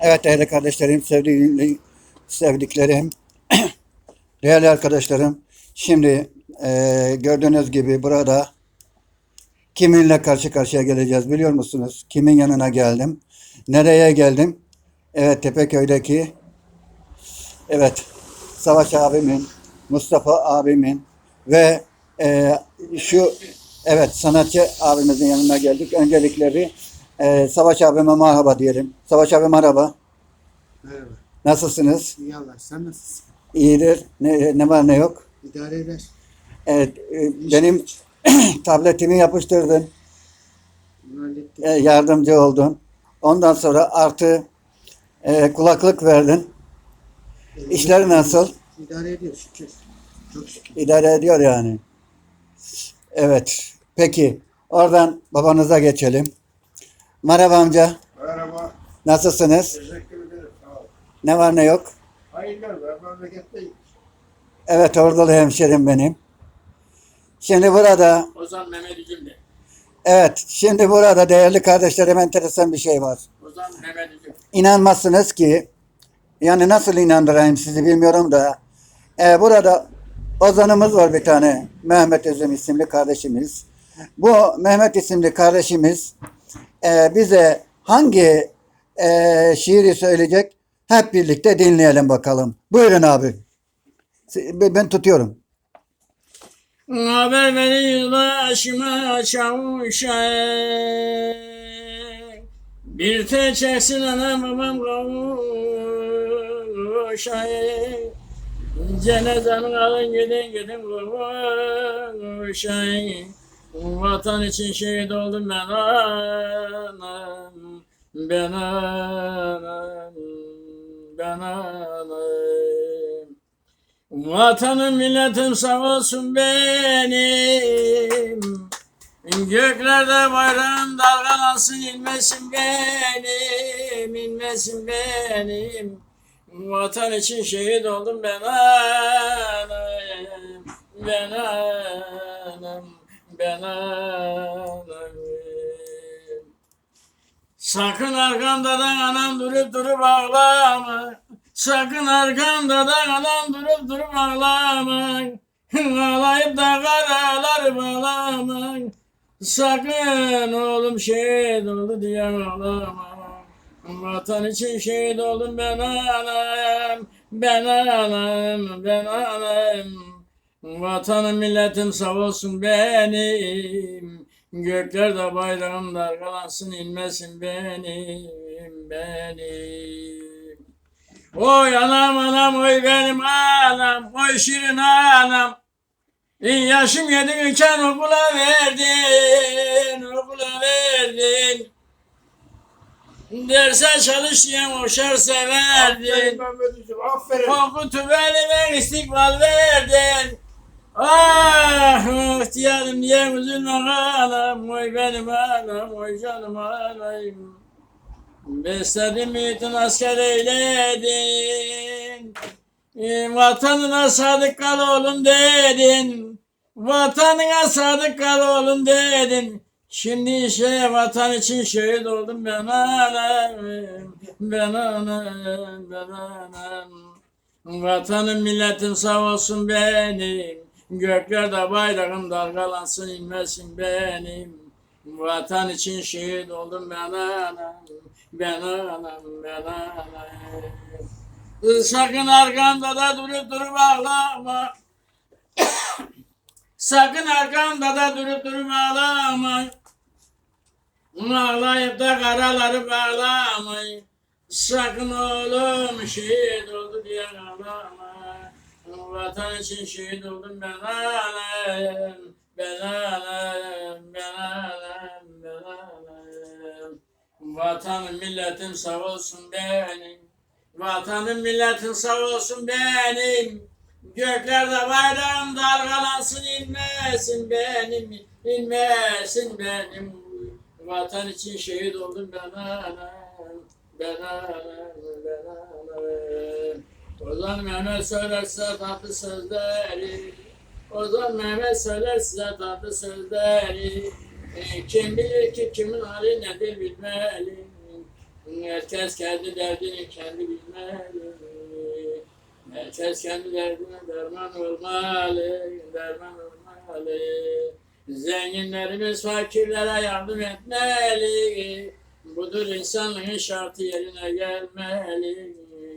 Evet değerli kardeşlerim, sevgili, sevdiklerim, değerli arkadaşlarım. Şimdi eee, gördüğünüz gibi burada kiminle karşı karşıya geleceğiz biliyor musunuz? Kimin yanına geldim? Nereye geldim? Evet Tepeköy'deki evet Savaş abimin, Mustafa abimin ve eee, şu evet sanatçı abimizin yanına geldik. Öncelikle eee, Savaş abime merhaba diyelim. Savaş abi merhaba. Merhaba. Nasılsınız? İyi Allah. Sen nasılsın? İyidir. Ne, ne var ne yok? İdare eder. Evet, e, benim tabletimi yapıştırdın. Bunu hallettik. e, yardımcı oldun. Ondan sonra artı e, kulaklık verdin. İşler nasıl? İdare ediyor şükür. Çok şükür. İdare ediyor yani. Evet. Peki. Oradan babanıza geçelim. Merhaba amca. Merhaba, Nasılsınız? teşekkür ederim. Sağ ol. Ne var ne yok? Hayırlar, ben memleketteyim. Evet oradalı hemşerim benim. Şimdi burada Ozan Mehmet Üzüm de. evet şimdi burada değerli kardeşlerim enteresan bir şey var. Ozan Mehmet Üzüm. İnanmazsınız ki yani nasıl inandırayım sizi bilmiyorum da e, burada ozanımız var bir tane Mehmet Özüm isimli kardeşimiz. Bu Mehmet isimli kardeşimiz e, bize hangi e, şiiri söyleyecek hep birlikte dinleyelim bakalım. Buyurun abi. Ben tutuyorum. Haber verin başıma çavuşa Bir te çeksin anam babam kavuşa Cenazemi alın gidin gidin kavuşa Vatan için şehit oldum ben anam Ben anam Ben anam Vatanım milletim sağ olsun benim. Göklerde bayrağım dalgalansın inmesin benim, inmesin benim. Vatan için şehit oldum ben anam, ben anam, ben anam. Sakın arkamdadan anam durup durup ağlama. Sakın arkamdadan anam durup durup ağlama. Ağlayıp da karalar bağlama. Sakın oğlum şehit oldu diye ağlama. Vatan için şehit oldum ben anam. Ben anam, ben anam. Vatanım milletim sağ olsun benim. Göklerde bayrağım dalgalansın inmesin benim, benim. Oy anam anam oy benim anam, oy şirin anam. Yaşım yedi iken okula verdin, okula verdin. Derse çalış diye hoşar Aferin severdin. Mehmet Üzüm, aferin. Okutu belime istikbal verdin. Ah ihtiyarım diye üzülme anam. Oy benim anam, oy canım anam. Besledim büyüttün asker eyledin. E, vatanına sadık kal oğlum dedin. Vatanına sadık kal oğlum dedin. Şimdi işte vatan için şehit oldum ben anam. Ben anam, ben anam. Vatanım milletim sağ olsun benim. Göklerde bayrağım dalgalansın inmesin benim. Vatan için şehit oldum ben anam. Ben anam, ben anam. Sakın arkamda da durup durup ağlama. Sakın arkamda da durup durup ağlama. Ağlayıp da karaları bağlamayın. Sakın oğlum şehit oldu diye ağlama. Vatan için şehit oldum ben anam. Ben anam, ben anam, ben anam. Vatanım milletim sağ olsun benim. Vatanım milletim sağ olsun benim. Göklerde bayrağım dalgalansın inmesin benim, inmesin benim. Vatan için şehit oldum ben anam. Ben anam, ben anam. Ozan Mehmet söyler size tatlı sözleri. Ozan Mehmet söyler size tatlı sözleri. E, kim bilir ki kimin hali nedir bilmeli. Herkes kendi derdini kendi bilmeli. Herkes kendi derdine derman olmalı, derman olmalı. Zenginlerimiz fakirlere yardım etmeli. Budur insanlığın şartı yerine gelmeli,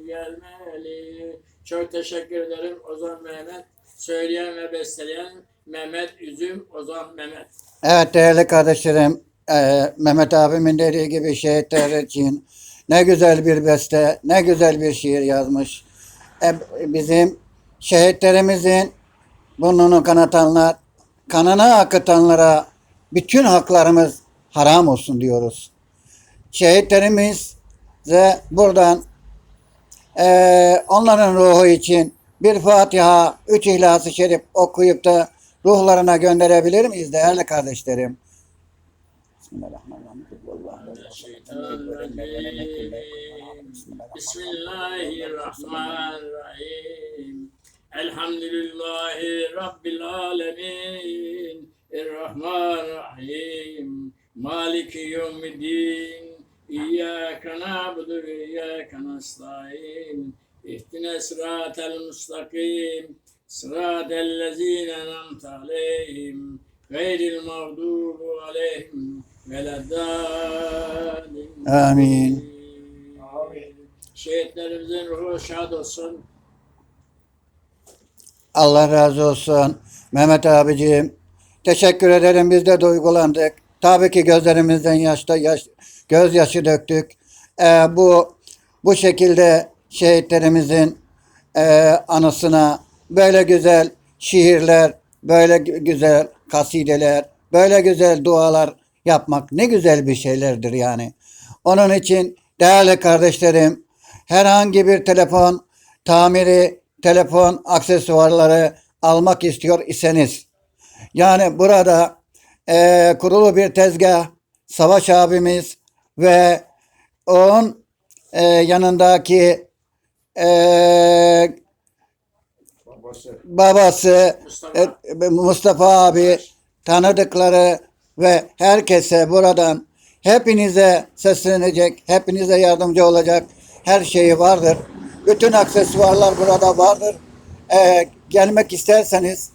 gelmeli. Çok teşekkür ederim Ozan Mehmet. Söyleyen ve besteleyen Mehmet Üzüm Ozan Mehmet. Evet değerli kardeşlerim, eee, Mehmet abimin dediği gibi şehitler için ne güzel bir beste, ne güzel bir şiir yazmış. E, bizim şehitlerimizin burnunu kanatanlar, kanını akıtanlara bütün haklarımız haram olsun diyoruz. Şehitlerimiz de buradan eee, onların ruhu için bir Fatiha, üç İhlas-ı Şerif okuyup da ruhlarına gönderebilir miyiz değerli kardeşlerim? Bismillahirrahmanirrahim. Elhamdülillahi Rabbil alemin. Errahmanirrahim. Maliki yevmiddin. İyyâke na'budu ve iyyâke nestaîn. İhdine sıratel mustakim. Sıratel lezîne en'amte aleyhim. Gayril mağdubu aleyhim. Veleddâlin. Amin. Şehitlerimizin ruhu şad olsun. Allah razı olsun. Mehmet abiciğim teşekkür ederim. Biz de duygulandık. Tabii ki gözlerimizden yaşta yaş, gözyaşı döktük. Ee, bu bu şekilde şehitlerimizin e, anısına böyle güzel şiirler, böyle gü- güzel kasideler, böyle güzel dualar yapmak ne güzel bir şeylerdir yani. Onun için değerli kardeşlerim herhangi bir telefon tamiri, telefon aksesuarları almak istiyor iseniz yani burada eee, kurulu bir tezgah Savaş abimiz ve onun eee, yanındaki eee, Babası. babası Mustafa. e, Mustafa abi tanıdıkları ve herkese buradan hepinize seslenecek, hepinize yardımcı olacak her şeyi vardır. Bütün aksesuarlar burada vardır. Ee, gelmek isterseniz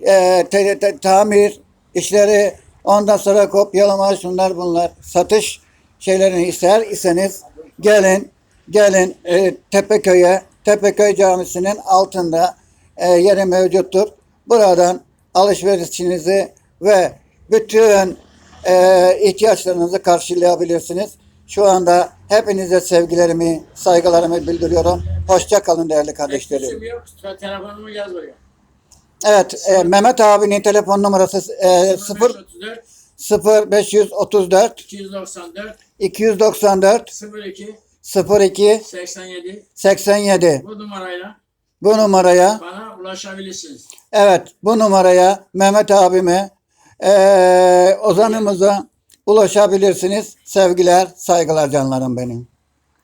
e, te- te- tamir işleri ondan sonra kopyalama şunlar bunlar satış şeylerini ister iseniz gelin gelin e, Tepeköy'e Tepeköy Camisi'nin altında e, yeri mevcuttur. Buradan alışverişinizi ve bütün e, ihtiyaçlarınızı karşılayabilirsiniz. Şu anda hepinize sevgilerimi, saygılarımı bildiriyorum. Hoşça kalın değerli kardeşlerim. Yok. Telefonumu yaz oraya. Evet, e, Mehmet abinin telefon numarası e, 0 0534 0 534 294 294 02 02 87 87 bu numarayla bu numaraya bana ulaşabilirsiniz. evet bu numaraya Mehmet abime e, ozanımıza ulaşabilirsiniz. Sevgiler, saygılar canlarım benim.